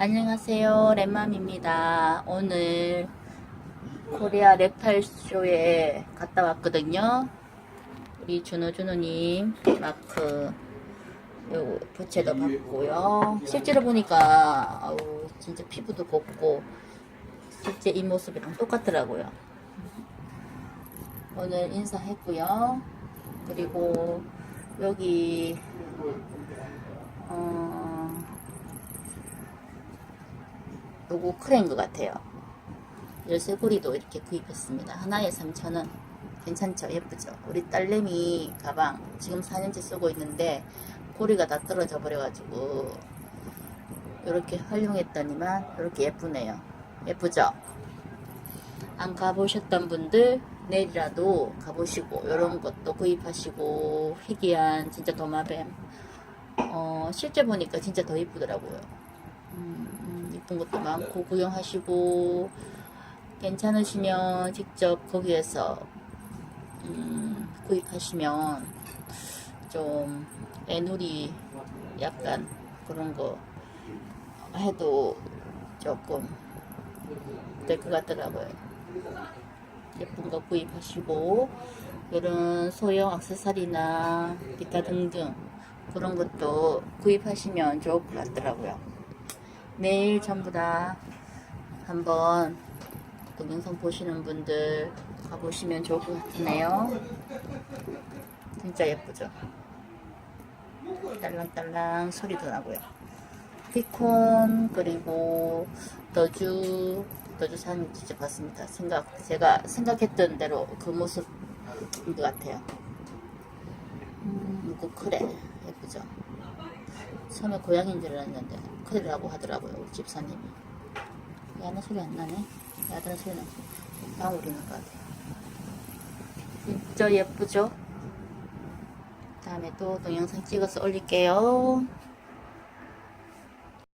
안녕하세요. 랩맘입니다. 오늘 코리아 랩탈 쇼에 갔다 왔거든요. 우리 준호 준호님 마크 요 부채도 받고요. 실제로 보니까 아우 진짜 피부도 곱고 실제 이 모습이랑 똑같더라고요. 오늘 인사했고요. 그리고 여기 어, 요거 크레인 것 같아요. 열쇠고리도 이렇게 구입했습니다. 하나에 3,000원. 괜찮죠? 예쁘죠? 우리 딸내미 가방 지금 4년째 쓰고 있는데 고리가 다 떨어져 버려가지고 이렇게 활용했더니만 이렇게 예쁘네요. 예쁘죠? 안 가보셨던 분들 내일이라도 가보시고 이런 것도 구입하시고 희귀한 진짜 도마뱀 어, 실제 보니까 진짜 더 이쁘더라고요. 음, 이쁜 것도 많고 구경하시고 괜찮으시면 직접 거기에서 음, 구입하시면 좀 애누리 약간 그런 거 해도 조금 될 것 같더라고요. 예쁜 거 구입하시고 이런 소형 액세서리나 기타 등등 그런 것도 구입하시면 좋을 것 같더라고요. 내일 전부 다 한번 동영상 보시는 분들 가보시면 좋을 것 같네요. 진짜 예쁘죠? 딸랑딸랑 소리도 나고요. 피콘 그리고 너주 너주 사장님 직접 봤습니다. 생각 제가 생각했던 대로 그 모습인 것 같아요. 음, 이거 그래 예쁘죠? 처음에 고양이인 줄 알았는데 그래라고 하더라고요 우리 집사님이. 야는 소리 안 나네. 야들은 소리 나고 방울이는 것 같아요. 진짜 예쁘죠? 다음에 또 동영상 찍어서 올릴게요.